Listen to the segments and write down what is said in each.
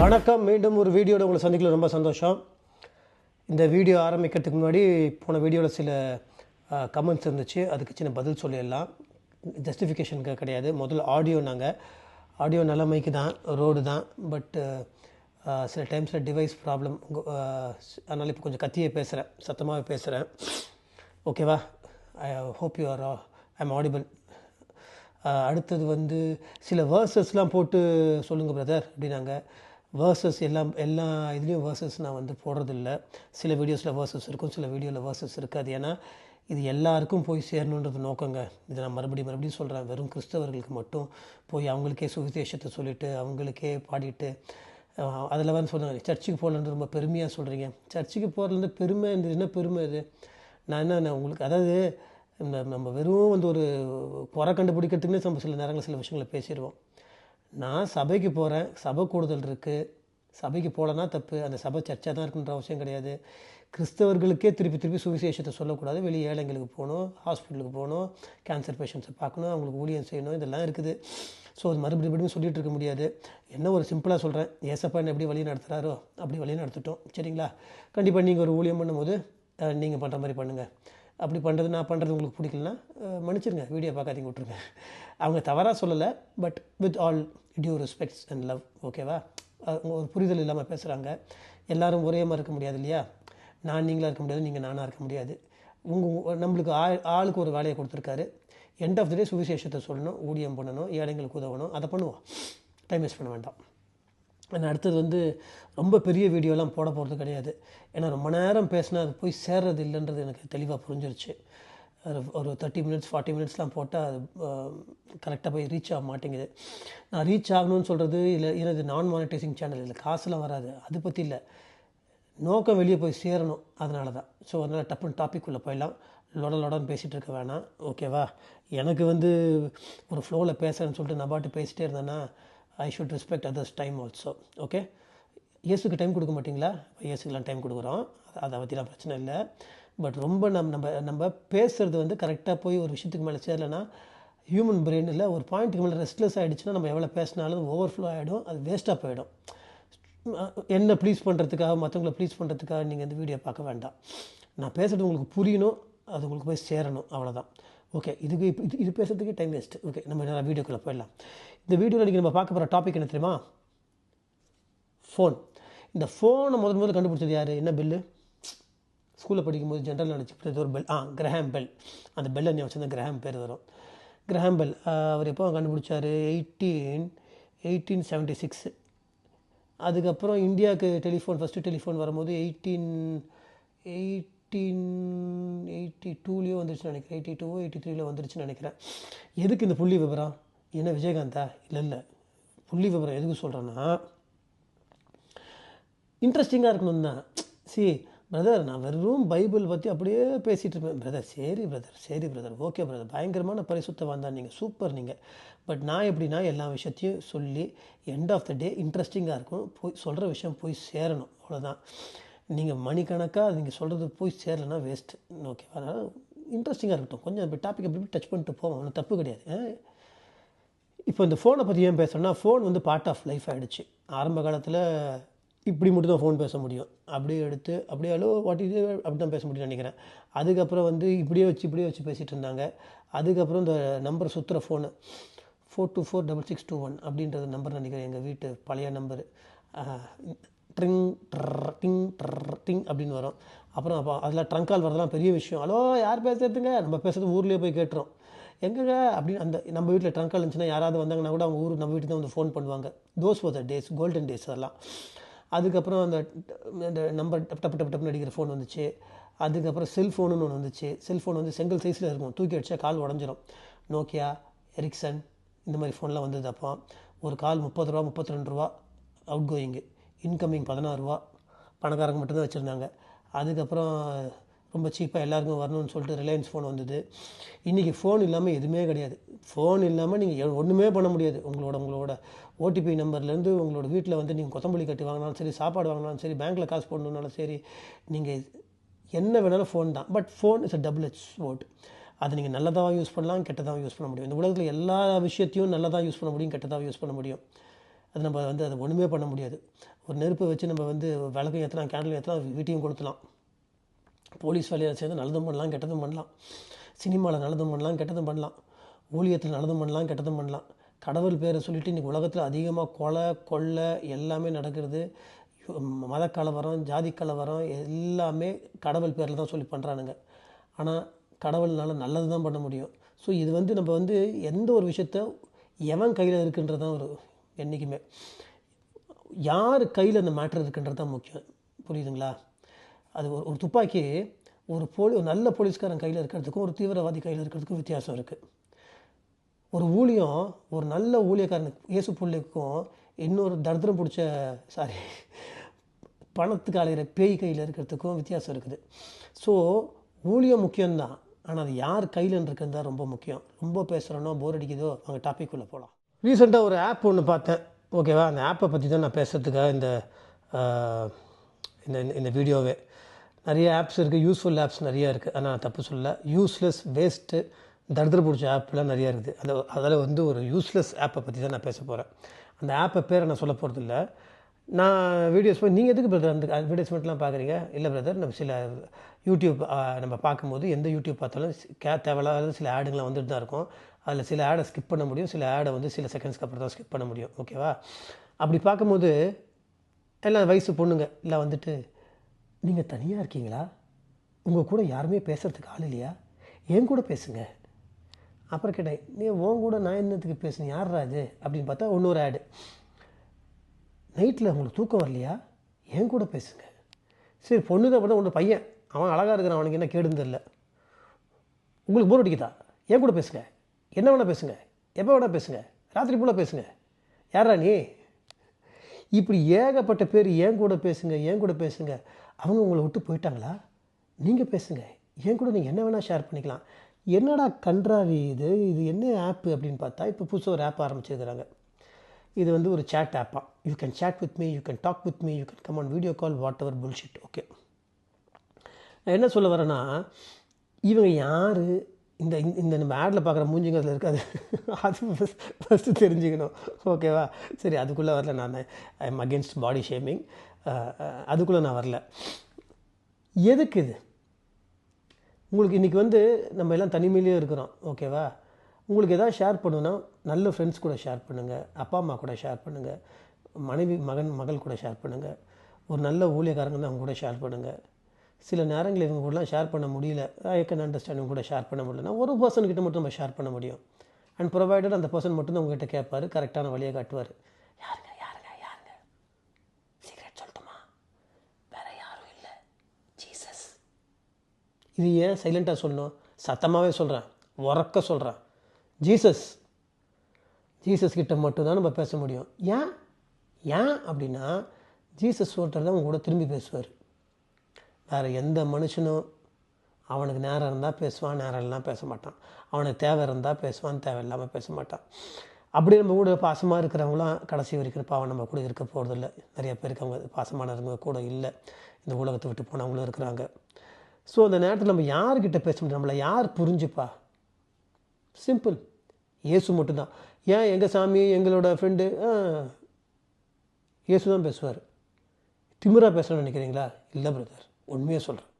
வணக்கம். மீண்டும் ஒரு வீடியோட உங்களை சந்திக்கல. ரொம்ப சந்தோஷம். இந்த வீடியோ ஆரம்பிக்கிறதுக்கு முன்னாடி போன வீடியோவில் சில கமெண்ட்ஸ் இருந்துச்சு. அதுக்கு சின்ன பதில் சொல்லிடலாம். ஜஸ்டிஃபிகேஷனுக்கு கிடையாது. முதல்ல ஆடியோ நாங்கள் ஆடியோ நிலைமைக்கு தான் ரோடு தான். பட்டு சில டைம்ஸில் டிவைஸ் ப்ராப்ளம் அதனால் இப்போ கொஞ்சம் கத்தியே பேசுகிறேன் சத்தமாகவே பேசுகிறேன் ஓகேவா I hope you are I am audible அடுத்தது வந்து சில வேர்சஸ்லாம் போட்டு சொல்லுங்கள் பிரதர் அப்படின்னாங்க. வேர்சஸ் எல்லாம் எல்லா இதுலேயும் வேர்சஸ் நான் வந்து போடுறதில்ல. சில வீடியோஸில் வேர்சஸ் இருக்கும் சில வீடியோவில் வேர்சஸ் இருக்காது. ஏன்னா இது எல்லாருக்கும் போய் சேரணுன்றது நோக்கங்க. இதை நான் மறுபடியும் மறுபடியும் சொல்கிறேன் வெறும் கிறிஸ்தவர்களுக்கு மட்டும் போய் அவங்களுக்கே சுவிசேஷத்தை சொல்லிவிட்டு அவங்களுக்கே பாடிட்டு அதில் வந்து சொன்னாங்க சர்ச்சுக்கு போகலன்னு ரொம்ப பெருமையாக சொல்கிறீங்க சர்ச்சுக்கு போகிறதுலேருந்து பெருமை இந்த என்ன பெருமை இது நான் என்ன நான் உங்களுக்கு அதாவது இந்த நம்ம வெறும் வந்து ஒரு குறை கண்டுபிடிக்கிறதுக்குன்னே நம்ம சில நேரங்களில் சில விஷயங்களை பேசிடுவோம். நான் சபைக்கு போகிறேன் சபை கூடுதல் இருக்குது சபைக்கு போகலன்னா தப்பு அந்த சபை சர்ச்சை தான் இருக்குன்ற அவசியம் கிடையாது. கிறிஸ்தவர்களுக்கே திருப்பி திருப்பி சுவிசேஷத்தை சொல்லக்கூடாது. வெளியே ஏழைங்களுக்கு போகணும் ஹாஸ்பிட்டலுக்கு போகணும் கேன்சர் பேஷண்ட்ஸை பார்க்கணும் அவங்களுக்கு ஊழியம் செய்யணும் இதெல்லாம் இருக்குது. ஸோ அது மறுபடியும் மறுபடியும் சொல்லிகிட்டு இருக்க முடியாது. என்ன ஒரு சிம்பிளாக சொல்கிறேன் ஏசப்பா என்ன எப்படி வழி நடத்துகிறாரோ அப்படி வழி நடத்திட்டோம். சரிங்களா? கண்டிப்பாக நீங்கள் ஒரு ஊழியம் பண்ணும்போது நீங்கள் பண்ணுற மாதிரி பண்ணுங்கள் அப்படி பண்ணுறது நான் பண்ணுறது உங்களுக்கு பிடிக்கலனா மன்னிச்சிருங்க. வீடியோ பார்க்காதீங்க விட்டுருங்க. அவங்க தவறாக சொல்லலை but with all due respects and love ஓகேவா அவங்க ஒரு புரிதல் இல்லாமல் பேசுகிறாங்க எல்லோரும் ஒரே மாதிரி இருக்க முடியாது இல்லையா? நான் நீங்களாக இருக்க முடியாது நீங்கள் நானாக இருக்க முடியாது. உங்கள் நம்மளுக்கு ஆள் ஆளுக்கு ஒரு வேலையை கொடுத்துருக்காரு. எண்ட் ஆஃப் த டே சுவிசேஷத்தை சொல்லணும் ஊதியம் பண்ணணும் ஏழைங்களுக்கு உதவணும் அதை பண்ணுவோம். டைம் வேஸ்ட் பண்ண வேண்டாம். ஆனால் அடுத்தது வந்து ரொம்ப பெரிய வீடியோலாம் போட போகிறது கிடையாது. ஏன்னா ரொம்ப நேரம் பேசினா அது போய் சேர்றது இல்லைன்றது எனக்கு தெளிவாக புரிஞ்சிருச்சு. ஒரு தேர்ட்டி மினிட்ஸ் ஃபார்ட்டி மினிட்ஸ்லாம் போட்டால் அது கரெக்டாக போய் ரீச் ஆக மாட்டேங்குது. நான் ரீச் ஆகணும்னு சொல்கிறது இல்லை எனது நான் மானிட்டைசிங் சேனல் இல்லை காசுலாம் வராது. அது பற்றி இல்லை. நோக்கம் வெளியே போய் சேரணும் அதனால தான் ஸோ அதனால் டப்புன்னு டாபிக் உள்ளே போயிடலாம். லொட லொடன்னு பேசிகிட்டு இருக்க வேணாம். ஓகேவா எனக்கு வந்து ஒரு ஃப்ளோவில் பேசுகிறேன்னு சொல்லிட்டு நான் பாட்டு பேசிகிட்டே இருந்தேன்னா I should respect others time also okay இயேசுக்கு டைம் கொடுக்க மாட்டிங்களா? இயேசுக்கெலாம் டைம் கொடுக்குறோம். அதை பற்றிலாம் பிரச்சனை இல்லை. பட் ரொம்ப நம் நம்ம நம்ம பேசுகிறது வந்து கரெக்டாக போய் ஒரு விஷயத்துக்கு மேலே சேரலைன்னா ஹியூமன் பிரெயினில் ஒரு பாயிண்ட்டுக்கு மேலே ரெஸ்ட்லெஸ் ஆகிடுச்சுன்னா நம்ம எவ்வளோ பேசினாலும் ஓவர் ஃப்ளோ ஆகிடும் அது வேஸ்ட்டாக போயிடும். என்ன ப்ளீஸ் பண்ணுறதுக்காக மற்றவங்கள ப்ளீஸ் பண்ணுறதுக்காக நீங்கள் இந்த வீடியோ பார்க்க வேண்டாம். நான் பேசுகிறது உங்களுக்கு புரியணும் அது உங்களுக்கு போய் சேரணும் அவ்வளோதான் ஓகே இதுக்கு இப்போ இது இது பேசுறதுக்கே டைம் வேஸ்ட் ஓகே நம்ம நல்லா வீடியோக்குள்ளே போயிடலாம். இந்த வீடியோவில் நீங்கள் நம்ம பார்க்க போகிற டாபிக் என்ன தெரியுமா? ஃபோன் இந்த ஃபோனை முதல் முதல்ல கண்டுபிடிச்சது யார்? என்ன பில்லு ஸ்கூலில் படிக்கும்போது ஜென்ரல் நினச்சி ஒரு பெல் ஆ கிரஹாம் பெல் அந்த பெல்லை நீ வச்சுருந்த கிரஹாம் பேர் வரும். கிரஹாம் பெல் அவர் எப்போ கண்டுபிடிச்சார்? எயிட்டீன் எயிட்டீன் செவன்ட்டி சிக்ஸு அதுக்கப்புறம் இந்தியாவுக்கு டெலிஃபோன் ஃபஸ்ட்டு டெலிஃபோன் வரும்போது எயிட்டீன் எயிட்டீன் எயிட்டி டூலேயோ வந்துருச்சுன்னு நினைக்கிறேன். எயிட்டி டூ எயிட்டி த்ரீல வந்துருச்சுன்னு நினைக்கிறேன். எதுக்கு இந்த புள்ளி விவரம்? என்ன விஜயகாந்தா? இல்லை இல்லை. புள்ளி விவரம் எதுக்கு சொல்கிறேன்னா இன்ட்ரெஸ்டிங்காக இருக்கணும் தான். சி பிரதர் நான் வெறும் பைபிள் பற்றி அப்படியே பேசிகிட்டு இருப்பேன். பிரதர் சரி பிரதர் சரி பிரதர் ஓகே பிரதர் பயங்கரமான பரிசுத்தம் தான் நீங்கள் சூப்பர் நீங்கள் பட் நான் எப்படின்னா எல்லா விஷயத்தையும் சொல்லி எண்ட் ஆஃப் த டே இன்ட்ரெஸ்டிங்காக இருக்கும். போய் சொல்கிற விஷயம் போய் சேரணும். அவ்வளோதான் நீங்கள் மணிக்கணக்காக நீங்கள் சொல்கிறது போய் சேரலைன்னா வேஸ்ட்டு ஓகேவா அதனால் இன்ட்ரெஸ்டிங்காக இருக்கட்டும். கொஞ்சம் இப்போ டாபிக் எப்படி டச் பண்ணிட்டு போவோம். ஒன்றும் தப்பு கிடையாது. இப்போ இந்த ஃபோனை பற்றி ஏன் பேசுகிறேன்னா ஃபோன் வந்து பார்ட் ஆஃப் லைஃப் ஆகிடுச்சு ஆரம்ப காலத்தில் இப்படி மட்டும் தான் ஃபோன் பேச முடியும். அப்படியே எடுத்து அப்படியே ஹலோ வாட் இது அப்படி தான் பேச முடியும்னு நினைக்கிறேன். அதுக்கப்புறம் வந்து இப்படியே வச்சு இப்படியே வச்சு பேசிகிட்டு இருந்தாங்க. அதுக்கப்புறம் இந்த நம்பர் சுற்றுற phone four two four double six two one அப்படின்றது நம்பர் நினைக்கிறேன் எங்கள் வீட்டு பழைய நம்பரு ட்ரிங் ட்ர் டிங் ட்ர் டிங் அப்படின்னு வரும். அப்புறம் அப்போ அதில் ட்ரங்க் கால் வரதெல்லாம் பெரிய விஷயம். ஹலோ யார் பேசுறதுங்க? நம்ம பேசுறது ஊர்லேயே போய் கேட்டுரும். எங்கங்க? அப்படின்னு அந்த நம்ம வீட்டில் ட்ரங்க் கால் இருந்துச்சுன்னா யாராவது வந்தாங்கன்னா கூட அவங்க ஊர் நம்ம வீட்டுக்கு தான் வந்து ஃபோன் பண்ணுவாங்க. Those were the days golden days அதெல்லாம். அதுக்கப்புறம் அந்த அந்த நம்பர் டப் டப்பு டப்பு டப்புன்னு அடிக்கிற ஃபோன் வந்துச்சு. அதுக்கப்புறம் செல்ஃபோனுன்னு ஒன்று வந்துச்சு. செல்ஃபோன் வந்து செங்கல் சைஸில் இருக்கும். தூக்கி அடித்தா கால் உடஞ்சிரும். நோக்கியா எரிக்சன் இந்த மாதிரி ஃபோன்லாம் வந்தது அப்போ. ஒரு கால் முப்பது ரூபா முப்பத்தி ரெண்டு ரூபா அவுட் கோயிங்கு இன்கமிங் பதினாறு ரூபா. பணக்காரங்க மட்டும்தான் வச்சுருந்தாங்க. அதுக்கப்புறம் ரொம்ப சீப்பாக எல்லாருக்கும் வரணும்னு சொல்லிட்டு ரிலையன்ஸ் ஃபோன் வந்தது. இன்றைக்கி ஃபோன் இல்லாமல் எதுவுமே கிடையாது. ஃபோன் இல்லாமல் நீங்கள் ஒன்றுமே பண்ண முடியாது. உங்களோட உங்களோட ஓடிபி நம்பர்லேருந்து உங்களோட வீட்டில் வந்து நீங்கள் கொத்தமல்லி கட்டி வாங்கினாலும் சரி சாப்பாடு வாங்கினாலும் சரி பேங்க்கில் காசு போடணுன்னாலும் சரி நீங்கள் என்ன வேணாலும் ஃபோன் தான். But phone is a double edged அதை நீங்கள் நல்லதாக யூஸ் பண்ணலாம் கெட்டதாக யூஸ் பண்ண முடியும். இந்த உலகத்தில் எல்லா விஷயத்தையும் நல்லதாக யூஸ் பண்ண முடியும் கெட்டதாக யூஸ் பண்ண முடியும். அது நம்ம வந்து அதை ஒன்றுமே பண்ண முடியாது. ஒரு நெருப்பை வச்சு நம்ம வந்து விளக்கம் ஏற்றலாம் கேண்டில் ஏற்றலாம் வீட்டையும் கொளுத்தலாம் போலீஸ் வேலையில் சேர்ந்து நல்லதும் பண்ணலாம் கெட்டதும் பண்ணலாம். சினிமாவில் நல்லதும் பண்ணலாம் கெட்டதும் பண்ணலாம். ஊழியத்தில் நல்லதும் பண்ணலாம் கெட்டதும் பண்ணலாம். கடவுள் பேரை சொல்லிவிட்டு இன்றைக்கி உலகத்தில் அதிகமாக கொலை கொள்ளை எல்லாமே நடக்கிறது. மத கலவரம் ஜாதி கலவரம் எல்லாமே கடவுள் பேரில் தான் சொல்லி பண்ணுறானுங்க ஆனால் கடவுள்னால நல்லது தான் பண்ண முடியும். ஸோ இது வந்து நம்ம வந்து எந்த ஒரு விஷயத்த எவன் கையில் இருக்குன்றது தான் ஒரு என்றைக்குமே யார் கையில் அந்த மேட்ரு இருக்குன்றது தான் முக்கியம். புரியுதுங்களா? அது ஒரு ஒரு துப்பாக்கி ஒரு போலி ஒரு நல்ல போலீஸ்காரன் கையில் இருக்கிறதுக்கும் ஒரு தீவிரவாதி கையில் இருக்கிறதுக்கும் வித்தியாசம் இருக்குது ஒரு ஊழியம் ஒரு நல்ல ஊழியக்காரனுக்கு இயேசு பிள்ளைக்கும் இன்னொரு தரித்திரம் பிடிச்ச சாரி பணத்துக்கு அலைகிற பேய் கையில் இருக்கிறதுக்கும் வித்தியாசம் இருக்குது. ஸோ ஊழியம் முக்கியம்தான். ஆனால் அது யார் கையில் இருக்கிறது தான் ரொம்ப முக்கியம். ரொம்ப பேசுகிறனோ போர் அடிக்குதோ அவங்க டாபிக் உள்ளே போகலாம் ரீசெண்டாக ஒரு ஆப் ஒன்று பார்த்தேன். ஓகேவா அந்த ஆப்பை பற்றி தான் நான் பேசுகிறதுக்காக இந்த இந்த இந்த வீடியோவே நிறைய ஆப்ஸ் இருக்குது யூஸ்ஃபுல் ஆப்ஸ் நிறையா இருக்குது ஆனால் நான் தப்பு சொல்லலை. யூஸ்லெஸ் வேஸ்ட்டு தரித்திர பிடிச்ச ஆப்லாம் நிறையா இருக்குது. அது அதில் வந்து ஒரு யூஸ்லெஸ் ஆப்பை பற்றி தான் நான் பேச போகிறேன் அந்த ஆப்பை பேரை நான் சொல்ல போகிறது இல்லை நான் வீடியோஸ் போய் நீங்கள் எதுக்கு பிரதர் அந்த அட்வர்டைஸ்மெண்ட்லாம் பார்க்குறீங்க இல்லை பிரதர் நம்ம சில யூடியூப் நம்ம பார்க்கும்போது எந்த யூடியூப் பார்த்தாலும் கே தேவையில்லாத சில ஆடுங்களாம் வந்துட்டு தான் இருக்கும். அதில் சில ஆடை ஸ்கிப் பண்ண முடியும். சில ஆடை வந்து சில செகண்ட்ஸ்க்கு அப்புறம் தான் ஸ்கிப் பண்ண முடியும். ஓகேவா அப்படி பார்க்கும்போது எல்லாம் வயசு பொண்ணுங்க இல்லை வந்துட்டு நீங்கள் தனியாக இருக்கீங்களா? உங்கள் கூட யாருமே பேசுகிறதுக்கு ஆள் இல்லையா? என் கூட பேசுங்க. அப்புறம் கேட்டேன் நீ உன் கூட நான் என்னத்துக்கு பேசுனேன்? யார் ராஜு? அப்படின்னு பார்த்தா இன்னொரு ஆடு நைட்டில் உங்களுக்கு தூக்கம் வரலையா? என் கூட பேசுங்க. சரி பொண்ணுங்க அப்படின்னா உங்கள் பையன். அவன் அழகாக இருக்கிறான் அவனுக்கு என்ன கேடுன்னு தெரில உங்களுக்கு போர் அடிக்குதா? என் கூட பேசுங்க. என்ன வேணால் பேசுங்க. எப்போ வேணால் பேசுங்க. ராத்திரி ஃபுல்லாக பேசுங்க. யாரா நீ? இப்படி ஏகப்பட்ட பேர் என் கூட பேசுங்க என் கூட பேசுங்க. அவங்க உங்களை விட்டு போயிட்டாங்களா? நீங்கள் பேசுங்க. என் கூட நீங்கள் என்ன வேணால் ஷேர் பண்ணிக்கலாம். என்னடா கன்றாவி இது? இது என்ன ஆப்பு அப்படின்னு பார்த்தா இப்போ புதுசாக ஒரு ஆப் ஆரம்பிச்சிருக்கிறாங்க. இது வந்து ஒரு சேட் ஆப்பா you can chat with me you can talk with me you can come on video call whatever bullshit okay நான் என்ன சொல்ல வரேன்னா இவங்க யார்? இந்த இந்த- இந்த நம்ம ஆடில் பார்க்குற மூஞ்சிங்க அதில் இருக்காது. அது ஃபஸ்ட்டு தெரிஞ்சுக்கணும். ஓகேவா சரி அதுக்குள்ளே வரல நான். I am against body shaming அதுக்குள்ளே நான் வரல. எதுக்கு இது? உங்களுக்கு இன்றைக்கி வந்து நம்ம எல்லாம் தனிமையிலேயே இருக்கிறோம் ஓகேவா உங்களுக்கு எதாவது ஷேர் பண்ணணுன்னா நல்ல ஃப்ரெண்ட்ஸ் கூட ஷேர் பண்ணுங்கள் அப்பா அம்மா கூட ஷேர் பண்ணுங்கள் மனைவி மகன் மகள் கூட ஷேர் பண்ணுங்கள் ஒரு நல்ல ஊழியக்காரங்க அவங்க கூட ஷேர் பண்ணுங்கள் சில நேரங்களில் இவங்க கூடலாம் ஷேர் பண்ண முடியல ஐ கேன் கூட ஷேர் பண்ண முடியலன்னா ஒரு பர்சன் கிட்ட மட்டும் நம்ம ஷேர் பண்ண முடியும். அண்ட் ப்ரொவைடட் அந்த பர்சன் மட்டும் தான் உங்ககிட்ட கேட்பார் கரெக்டான வழியை காட்டுவார். யாருங்க சீக்ரெட் சொல்லட்டுமா வேற யாரும் இல்லை ஜீசஸ் இது ஏன் சைலண்ட்டாக சொல்லணும்? சத்தமாகவே சொல்கிறேன் உறக்க சொல்கிறேன் ஜீசஸ் ஜீசஸ் கிட்ட மட்டும்தான் நம்ம பேச முடியும். ஏன்? ஏன் அப்படின்னா ஜீசஸ் ஒருத்தர் தான் உங்க கூட திரும்பி பேசுவார். வேறு எந்த மனுஷனும் அவனுக்கு நேரம் இருந்தால் பேசுவான் நேரம் இல்லைனா பேச மாட்டான். அவனுக்கு தேவை இருந்தால் பேசுவான் தேவை இல்லாமல் பேச மாட்டான். அப்படி நம்ம கூட பாசமாக இருக்கிறவங்களாம் கடைசி வரைக்கும் பாவம் நம்ம கூட இருக்க போகிறதில்ல நிறைய பேருக்கு அவங்க பாசமானவங்க கூட இல்லை. இந்த உலகத்தை விட்டு போனவங்களும் இருக்கிறாங்க. ஸோ அந்த நேரத்தில் நம்ம யார்கிட்ட பேச முடியும் நம்மளை யார் புரிஞ்சுப்பா? சிம்பிள் இயேசு மட்டும்தான். ஏன் எங்கள் சாமி எங்களோட ஃப்ரெண்டு இயேசு தான் பேசுவார். திமிரா பேசணும்னு நினைக்கிறீங்களா? இல்லை பிரதர் உண்மையாக சொல்கிறேன்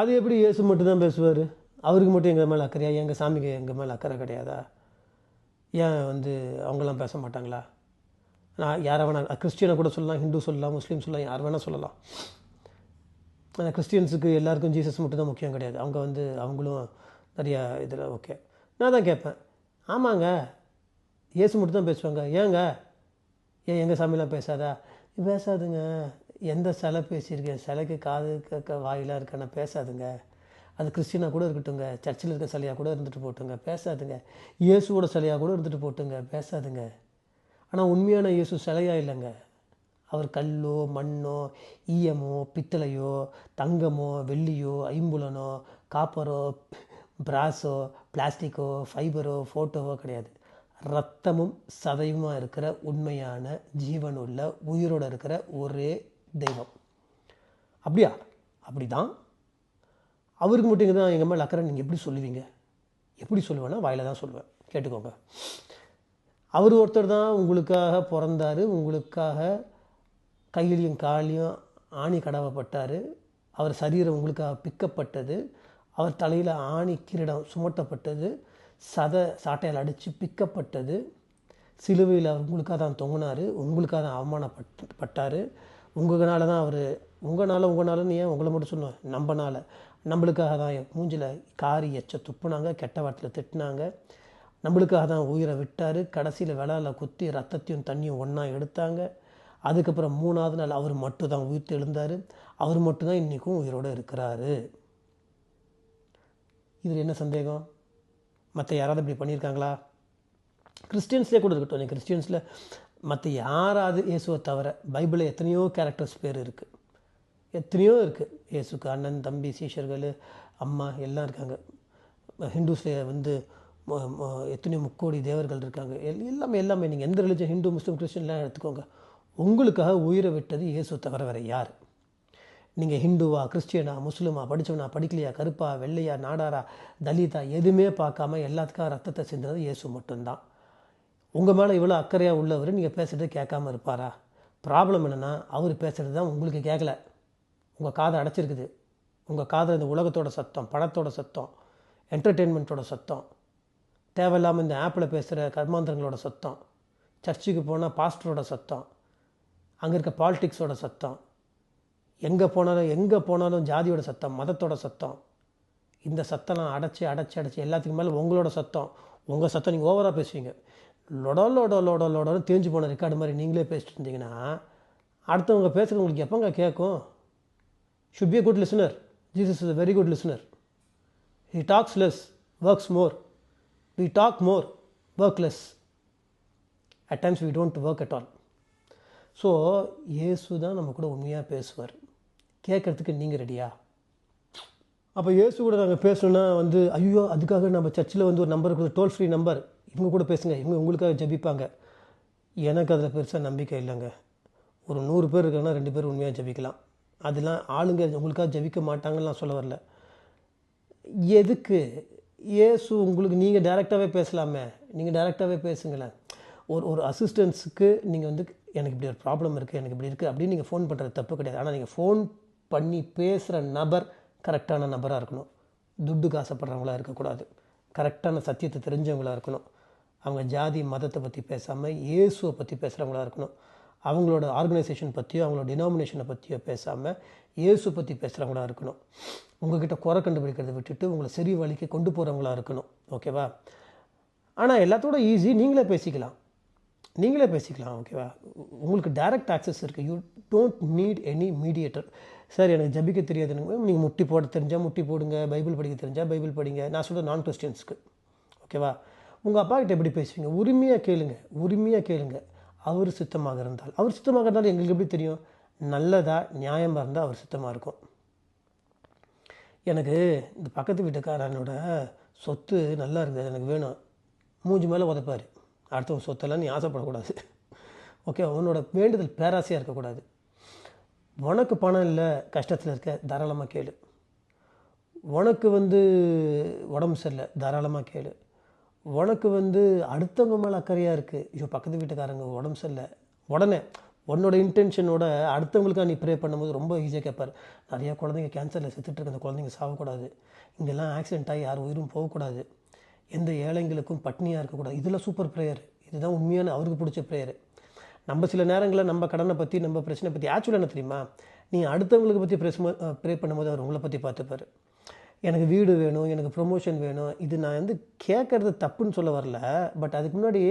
அது எப்படி இயேசு மட்டும்தான் பேசுவார்? அவருக்கு மட்டும் எங்கள் மேலே அக்கறையா? எங்கள் சாமிக்கு எங்கள் மேலே அக்கறை கிடையாதா? ஏன் வந்து அவங்களாம் பேச மாட்டாங்களா? நான் யாரை வேணால் கிறிஸ்டியனை கூட சொல்லலாம் ஹிந்து சொல்லலாம் முஸ்லீம் சொல்லலாம் யார் வேணால் சொல்லலாம். கிறிஸ்டியன்ஸுக்கு எல்லாருக்கும் ஜீசஸ் மட்டும் தான் முக்கியம் கிடையாது. அவங்க வந்து அவங்களும் நிறையா இதில் ஓகே. நான் தான் கேட்பேன். ஆமாங்க. இயேசு மட்டும் தான் பேசுவாங்க. ஏங்க? ஏன் எங்கள் சாமிலாம் பேசாதா? பேசாதுங்க. எந்த சிலை பேசியிருக்கேன் சிலைக்கு காது கேட்க வாயிலாக இருக்கேன்னா பேசாதுங்க. அது கிறிஸ்டினாக கூட இருக்கட்டுங்க. சர்ச்சில் இருக்க சிலையாக கூட இருந்துட்டு போட்டுங்க. பேசாதுங்க. இயேசுவோட சிலையாக கூட இருந்துட்டு போட்டுங்க. பேசாதுங்க. ஆனால் உண்மையான இயேசு சிலையாக இல்லைங்க. அவர் கல்லோ மண்ணோ ஈயமோ பித்தளையோ தங்கமோ வெள்ளியோ ஐம்புலனோ காப்பரோ பிராஸோ பிளாஸ்டிக்கோ ஃபைபரோ ஃபோட்டோவோ கிடையாது. ரத்தமும் சதையுமா இருக்கிற உண்மையான ஜீவனுள்ள உயிரோட இருக்கிற ஒரே தெய்வம். அப்படியா? அப்படிதான். அவருக்கு மட்டும் இங்கே தான் எங்கள் மேலே அக்கறை நீங்கள் எப்படி சொல்லுவீங்க? எப்படி சொல்லுவேன்னா வாயில் தான் சொல்லுவேன். கேட்டுக்கோங்க. அவர் ஒருத்தர் தான் உங்களுக்காக பிறந்தார் உங்களுக்காக கையிலையும் காலையும் ஆணி கடவப்பட்டார். அவர் சரீரம் உங்களுக்காக பிக்கப்பட்டது. அவர் தலையில் ஆணி கிரீடம் சுமட்டப்பட்டது. சத சாட்டையால் அடித்து பிக்கப்பட்டது. சிலுவையில் அவர் உங்களுக்காக தான் தொங்கினார். உங்களுக்காக தான் அவமானப்பட்டார். பட்டார் உங்களால் தான் அவர் உங்களால் உங்களாலன்னு ஏன் உங்களை மட்டும் சொல்லுவேன் நம்மனால். நம்மளுக்காக தான் என் மூஞ்சில் காரி எச்ச துப்புனாங்க கெட்ட வாட்டில் திட்டினாங்க. நம்மளுக்காக தான் உயிரை விட்டார். கடைசியில் விளால குத்தி ரத்தத்தையும் தண்ணியும் ஒன்றா எடுத்தாங்க. அதுக்கப்புறம் மூணாவது நாள் அவர் மட்டும் தான் உயிர் எழுந்தார் அவர் மட்டும்தான் இன்றைக்கும் உயிரோடு இருக்கிறாரு. இதில் என்ன சந்தேகம்? மற்ற யாராவது இப்படி பண்ணியிருக்காங்களா? கிறிஸ்டியன்ஸ்லேயே கூட இருக்கட்டும். நீங்கள் கிறிஸ்டியன்ஸில் மற்ற யாராவது இயேசுவை தவிர பைபிளில் எத்தனையோ கேரக்டர்ஸ் பேர் இருக்குது எத்தனையோ இருக்குது இயேசுக்கு அண்ணன் தம்பி சீஷர்கள் அம்மா எல்லாம் இருக்காங்க. ஹிந்துஸில் வந்து ம- ம- எத்தனையோ முக்கோடி தேவர்கள் இருக்காங்க. எல் எல்லாமே எல்லாமே. நீங்கள் எந்த ரிலிஜன் ஹிந்து முஸ்லீம் கிறிஸ்டின்லாம் எடுத்துக்கோங்க. உங்களுக்காக உயிரை விட்டது இயேசு தவிர வேறு யார்? நீங்கள் ஹிந்துவா கிறிஸ்டியனா முஸ்லீமா படித்தவனா படிக்கலையா கருப்பா வெள்ளையா நாடாரா தலிதா எதுவுமே பார்க்காம எல்லாத்துக்காக ரத்தத்தை சிந்தினது இயேசு மட்டும்தான். உங்கள் மேலே இவ்வளோ அக்கறையாக உள்ளவர் நீங்கள் பேசுகிறது கேட்காம இருப்பாரா? ப்ராப்ளம் என்னென்னா அவர் பேசுகிறது தான் உங்களுக்கு கேட்கல. உங்கள் காதை அடைச்சிருக்குது. உங்கள் காதில் இந்த உலகத்தோட சத்தம் படத்தோட சத்தம் என்டர்டெயின்மெண்ட்டோட சத்தம் தேவையில்லாமல் இந்த ஆப்பில் பேசுகிற கர்மாந்திரங்களோட சத்தம் சர்ச்சுக்கு போனால் பாஸ்டரோட சத்தம் அங்கே இருக்க பாலிட்டிக்ஸோட சத்தம். எங்கே போனாலும் எங்கே போனாலும் ஜாதியோட சத்தம் மதத்தோட சத்தம். இந்த சத்தம்லாம் அடைச்சி அடைச்சி அடைச்சி எல்லாத்துக்கும் மேலே உங்களோட சத்தம். உங்கள் சத்தம் நீங்கள் ஓவராக பேசுவீங்க. லொட லொட லொட லொடன்னு தேஞ்சு போன ரெக்கார்டு மாதிரி நீங்களே பேசிட்டு இருந்தீங்கன்னா அடுத்தவங்க பேசுகிறது உங்களுக்கு எப்போங்க கேட்கும் should be good listener Jesus is a very good listener he talks less works more we talk more work less at times we don't work at all so Yesu தான் நம்ம கூட உண்மையாக பேசுவார். கேட்குறதுக்கு நீங்கள் ரெடியா அப்போ இயேசு கூட நாங்கள் பேசணுன்னா வந்து ஐயோ அதுக்காக நம்ம சர்ச்சில் வந்து ஒரு நம்பர் கொடுத்து டோல் ஃப்ரீ நம்பர் இவங்க கூட பேசுங்க இவங்க உங்களுக்காக ஜெபிப்பாங்க. எனக்கு அதில் பெருசாக நம்பிக்கை இல்லைங்க. ஒரு நூறு பேர் இருக்காங்கன்னா ரெண்டு பேர் உண்மையாக ஜெபிக்கலாம். அதெல்லாம் ஆளுங்க உங்களுக்காக ஜெபிக்க மாட்டாங்கன்னு நான் சொல்ல வரல. எதுக்கு? இயேசு உங்களுக்கு நீங்கள் டைரெக்டாகவே பேசலாமே. நீங்கள் டைரெக்டாகவே பேசுங்களேன். ஒரு ஒரு அசிஸ்டன்ஸுக்கு நீங்கள் வந்து எனக்கு இப்படி ஒரு ப்ராப்ளம் இருக்குது எனக்கு இப்படி இருக்குது அப்படின்னு நீங்கள் ஃபோன் பண்ணுறது தப்பு கிடையாது. ஆனால் நீங்கள் ஃபோன் பண்ணி பேசுகிற நபர் கரெக்டான நபராக இருக்கணும். துட்டுக்கு ஆசைப்படுறவங்களா இருக்கக்கூடாது. கரெக்டான சத்தியத்தை தெரிஞ்சவங்களா இருக்கணும். அவங்க ஜாதி மதத்தை பற்றி பேசாமல் இயேசுவை பற்றி பேசுகிறவங்களா இருக்கணும். அவங்களோட ஆர்கனைசேஷன் பற்றியோ அவங்களோட டினாமினேஷனை பற்றியோ பேசாமல் இயேசு பற்றி பேசுகிறவங்களா இருக்கணும். உங்ககிட்ட குறை கண்டுபிடிக்கிறத விட்டுட்டு உங்களை சரி வழிக்கு கொண்டு போகிறவங்களா இருக்கணும். ஓகேவா? ஆனால் எல்லாத்தோட ஈஸி நீங்களே பேசிக்கலாம். நீங்களே பேசிக்கலாம் ஓகேவா உங்களுக்கு டைரக்ட் ஆக்சஸ் இருக்குது you don't need any mediator sir எனக்கு ஜபிக்க தெரியாதுன்னு நீங்கள் முட்டி போட தெரிஞ்சால் முட்டி போடுங்க பைபிள் படிக்க தெரிஞ்சால் பைபிள் படிங்க. நான் சொல்கிற நான் கிறிஸ்டியன்ஸ்க்கு ஓகேவா உங்கள் அப்பா கிட்ட எப்படி பேசுவீங்க? உரிமையாக கேளுங்க உரிமையாக கேளுங்க. அவர் சுத்தமாக இருந்தால். அவர் சுத்தமாக இருந்தால் எங்களுக்கு எப்படி தெரியும்? நல்லதாக நியாயமாக இருந்தால் அவர் சுத்தமாக இருக்கும். எனக்கு இந்த பக்கத்து வீட்டுக்காரனோட சொத்து நல்லா இருக்குது எனக்கு வேணும். மூஞ்சி மேலே உதைப்பார். அடுத்தவங்க சொத்தெல்லாம் நீ ஆசைப்படக்கூடாது. ஓகே உன்னோட வேண்டுதல் பேராசையாக இருக்கக்கூடாது. உனக்கு பணம் இல்லை கஷ்டத்தில் இருக்க தாராளமாக கேளு. உனக்கு வந்து உடம்பு சரியில்லை தாராளமாக கேளு. உனக்கு வந்து அடுத்தவங்க மேலே அக்கறையாக இருக்குது ஐயோ பக்கத்து வீட்டுக்காரங்க உடம்பு சரியில்லை. உடனே உன்னோட இன்டென்ஷனோட அடுத்தவங்களுக்காக நீ ப்ரே பண்ணும்போது ரொம்ப ஈஸியாக கேட்பார் நிறையா குழந்தைங்க கேன்சரில் செத்துட்டு இருக்க அந்த குழந்தைங்க சாகக்கூடாது. இங்கெல்லாம் ஆக்சிடென்ட் ஆகி யார் உயிரும் போகக்கூடாது. எந்த ஏழைங்களுக்கும் பட்னியாக இருக்கக்கூடாது. இதில் சூப்பர் ப்ரேயர் இதுதான் உண்மையான அவருக்கு பிடிச்ச ப்ரேயர் நம்ம சில நேரங்களில் நம்ம கடனை பற்றி நம்ம பிரச்சனை பற்றி ஆக்சுவலாக என்ன தெரியுமா? நீ அடுத்தவங்களுக்கு பற்றி பிரஸ் ப்ரே பண்ணும்போது அவர் உங்களை பற்றி பார்த்துப்பார். எனக்கு வீடு வேணும் எனக்கு ப்ரொமோஷன் வேணும். இது நான் வந்து கேட்குறது தப்புன்னு சொல்ல வரல. பட் அதுக்கு முன்னாடி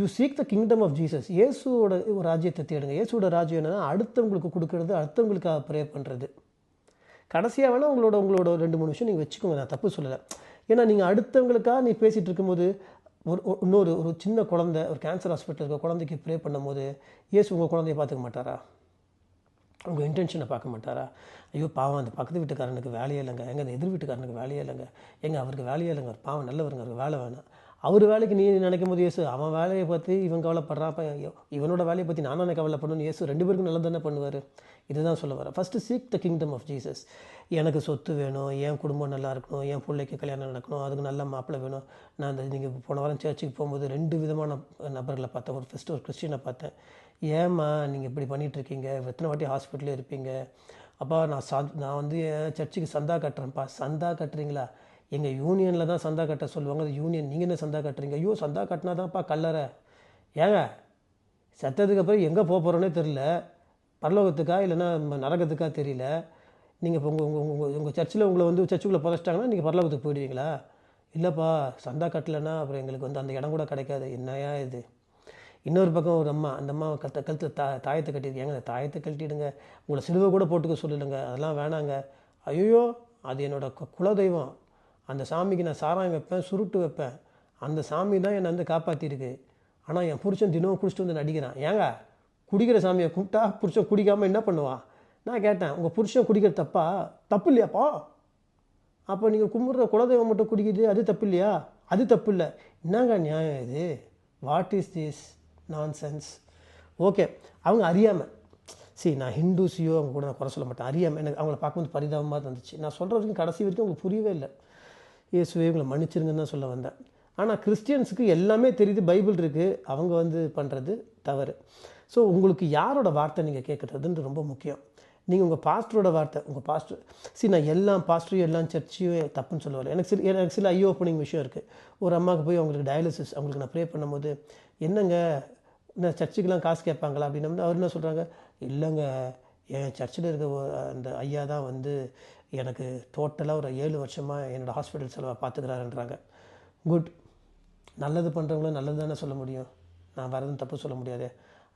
you seek the kingdom of Jesus இயேசுவோட ஒரு ராஜ்யத்தை தேடுங்க. இயேசுவோட ராஜ்யம் என்னன்னா அடுத்தவங்களுக்கு கொடுக்கறது அடுத்தவங்களுக்காக ப்ரே பண்ணுறது கடைசியாக வேணால் உங்களோட உங்களோட ரெண்டு மூணு விஷயம் நீங்கள் வச்சுக்கோங்க. நான் தப்பு சொல்லலை. ஏன்னா நீங்கள் அடுத்தவங்களுக்காக நீ பேசிகிட்டு இருக்கும்போது ஒரு இன்னொரு ஒரு சின்ன குழந்தை ஒரு கேன்சர் ஹாஸ்பிட்டல் இருக்க குழந்தைக்கு ப்ரே பண்ணும்போது ஏசு உங்கள் குழந்தைய பார்த்துக்க மாட்டாரா? உங்கள் இன்டென்ஷனை பார்க்க மாட்டாரா? ஐயோ பாவம் அந்த பக்கத்து வீட்டுக்காரனுக்கு வேலையே இல்லைங்க. எங்கள் அந்த எதிர் வீட்டுக்காரனுக்கு வேலையே இல்லைங்க. எங்கள் அவருக்கு வேலையே இல்லைங்க. ஒரு பாவம் நல்லவருங்க அவருக்கு வேலை வேணாம். அவர் வேலைக்கு நீ நினைக்கும் போது ஏசு அவன் வேலையை பற்றி இவன் கவலைப்படுறான். அப்போ இவனோட வேலையை பற்றி நானும் கவலைப்படணும்னு ஏசு ரெண்டு பேருக்கும் நல்லது தானே பண்ணுவார்? இதுதான் சொல்ல வரேன் first seek the kingdom of Jesus எனக்கு சொத்து வேணும் என் குடும்பம் நல்லா இருக்கணும் என் பிள்ளைக்கு கல்யாணம் நடக்கணும் அதுக்கு நல்ல மாப்பிள்ளை வேணும். நான் அந்த நீங்கள் போன வாரம் சர்ச்சுக்கு போகும்போது ரெண்டு விதமான நபர்களை பார்த்தேன். ஒரு ஃபஸ்ட்டு ஒரு கிறிஸ்டினை பார்த்தேன். ஏம்மா நீங்கள் இப்படி பண்ணிகிட்ருக்கீங்க எத்தனை வாட்டி ஹாஸ்பிட்டலில் இருப்பீங்க? அப்பா நான் சா நான் வந்து என் சர்ச்சுக்கு சந்தா கட்டுறேன்ப்பா. சந்தா கட்டுறீங்களா? எங்கள் யூனியனில் தான் சந்தா கட்ட சொல்லுவாங்க. அது யூனியன் நீங்கள் என்ன சந்தா கட்டுறீங்க? ஐயோ சந்தா கட்டினா தான்ப்பா கல்லறை. ஏங்க செத்ததுக்கப்புறம் எங்கே போக போகிறோன்னே தெரில பரலோகத்துக்கா இல்லைன்னா நரகத்துக்கா தெரியல. நீங்கள் இப்போ உங்கள் உங்கள் உங்கள் உங்கள் சர்ச்சில் உங்களை வந்து சர்ச்சுக்குள்ளே புதைச்சிட்டாங்கன்னா நீங்கள் பரலோகத்துக்கு போயிடுவீங்களா? இல்லைப்பா சந்தா கட்டலைன்னா அப்புறம் எங்களுக்கு வந்து அந்த இடம் கூட கிடைக்காது. என்னையா இது? இன்னொரு பக்கம் ஒரு அம்மா அந்த அம்மா கத்த கழுத்தில் தா தாயத்தை கட்டியிருக்காங்க அந்த தாயத்தை கழட்டிடுங்க. உங்களை சிலுவை கூட போட்டுக்க சொல்லிடுங்க அதெல்லாம் வேணாங்க. ஐயோ அது என்னோடய கு- குலதெய்வம். அந்த சாமிக்கு நான் சாராயம் வைப்பேன் சுருட்டு வைப்பேன். அந்த சாமி தான் என்னை வந்து காப்பாற்றிருக்கு ஆனால் என் புருஷன் தினம் குடிச்சிட்டு வந்து நடிக்கிறான். ஏங்க? குடிக்கிற சாமியை கூப்பிட்டா புருஷன் குடிக்காமல் என்ன பண்ணுவான் நான் கேட்டேன் உங்கள் புருஷன் குடிக்கிற தப்பா? தப்பு இல்லையாப்பா அப்போ நீங்கள் கும்பிட்ற குலதெய்வம் மட்டும் குடிக்குது அது தப்பு இல்லையா அது தப்பு இல்லை என்னங்க நியாயம் இது? What is this nonsense okay அவங்க அறியாமல் சரி நான் ஹிந்துஸையோ அவங்க கூட நான் குறை சொல்ல மாட்டேன். அறியாமல் எனக்கு அவங்கள பார்க்கும்போது பரிதாபமாக தான் இருந்துச்சு நான் சொல்கிற வரைக்கும் கடைசி வரைக்கும் உங்களுக்கு புரியவே இல்லை. இயேசுவே உங்களை மன்னிச்சிருங்கன்னு தான் சொல்ல வந்தேன். ஆனால் கிறிஸ்டியன்ஸுக்கு எல்லாமே தெரியுது பைபிள் இருக்குது அவங்க வந்து பண்ணுறது தவறு. ஸோ உங்களுக்கு யாரோட வார்த்தை நீங்கள் கேட்குறதுன்றது ரொம்ப முக்கியம். நீங்கள் உங்கள் பாஸ்டரோட வார்த்தை உங்கள் பாஸ்டர் சரி நான் எல்லா பாஸ்டரையும் எல்லா சர்ச்சையும் தப்புன்னு சொல்ல வரல எனக்கு சில எனக்கு சில ஐ ஓப்பனிங் விஷயம் இருக்குது ஒரு அம்மாவுக்கு போய் அவங்களுக்கு டயாலிசிஸ் அவங்களுக்கு நான் ப்ரே பண்ணும்போது என்னங்க? நான் சர்ச்சுக்கெலாம் காசு கேட்பாங்களா? அப்படின்னா அவர் என்ன சொல்கிறாங்க இல்லைங்க என் சர்ச்சில் இருக்க அந்த ஐயா தான் வந்து எனக்கு டோட்டலாக ஒரு ஏழு வருஷமாக என்னோடய ஹாஸ்பிட்டல் செலவை பார்த்துக்கிறாருன்றாங்க. குட் நல்லது பண்ணுறவங்களும் நல்லது தானே சொல்ல முடியும். நான் வரதுன்னு தப்பு சொல்ல முடியாது.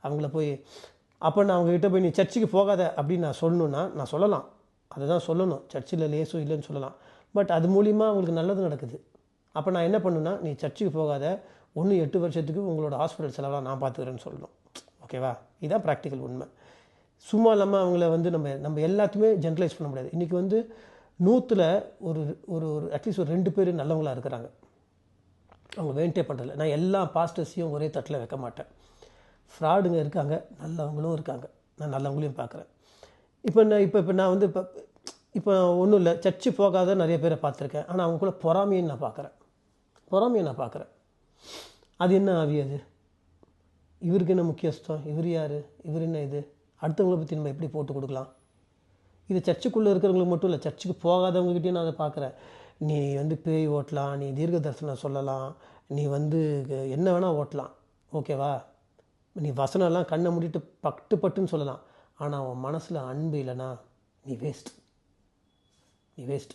அவங்கள போய் அப்போ நான் அவங்ககிட்ட போய் நீ சர்ச்சுக்கு போகாத அப்படின்னு நான் சொல்லணுன்னா நான் சொல்லலாம். அதை தான் சொல்லணும். சர்ச்சில் லேசும் இல்லைன்னு சொல்லலாம். பட் அது மூலிமா அவங்களுக்கு நல்லது நடக்குது. அப்போ நான் என்ன பண்ணுன்னா நீ சர்ச்சுக்கு போகாத. ஒன்று எட்டு வருஷத்துக்கு உங்களோட ஹாஸ்பிட்டல் செலவெல்லாம் நான் பார்த்துக்கிறேன்னு சொல்லணும். ஓகேவா? இதுதான் ப்ராக்டிக்கல் உண்மை. சும்மா இல்லாமல் அவங்கள வந்து நம்ம நம்ம எல்லாத்தையுமே ஜென்ரலைஸ் பண்ண முடியாது. இன்றைக்கி வந்து நூற்றில் ஒரு ஒரு ஒரு அட்லீஸ்ட் ஒரு ரெண்டு பேர் நல்லவங்களாக இருக்கிறாங்க. அவங்க வேண்டே பண்ணுறதில்ல நான் எல்லா பாஸ்டர்ஸையும் ஒரே தட்டில் வைக்க மாட்டேன். ஃப்ராடுங்க இருக்காங்க நல்லவங்களும் இருக்காங்க. நான் நல்லவங்களையும் பார்க்குறேன். இப்போ நான் இப்போ இப்போ நான் வந்து இப்போ இப்போ ஒன்றும் இல்லை. சர்ச்சு போகாத நிறைய பேரை பார்த்துருக்கேன். ஆனால் அவங்க கூட பொறாமையை நான் பார்க்குறேன். பொறாமையை நான் பார்க்குறேன். அது என்ன ஆவி அது? இவருக்கு என்ன முக்கியஸ்தம்? இவர் யார்? இவர் என்ன இது? அடுத்தவங்களை பற்றி நம்ம எப்படி போட்டு கொடுக்கலாம்? இது சர்ச்சுக்குள்ளே இருக்கிறவங்களுக்கு மட்டும் இல்லை. சர்ச்சுக்கு போகாதவங்ககிட்டயும் நான் அதை பார்க்குறேன். நீ வந்து பேய் ஓட்டலாம் நீ தீர்க்க தரிசனம் சொல்லலாம் நீ வந்து என்ன வேணால் ஓட்டலாம். ஓகேவா? நீ வசனம்லாம் கண்ணை மூடிட்டு பட்டு பட்டுன்னு சொல்லலாம். ஆனால் அவன் மனசில் அன்பு இல்லைன்னா நீ வேஸ்ட் நீ வேஸ்ட்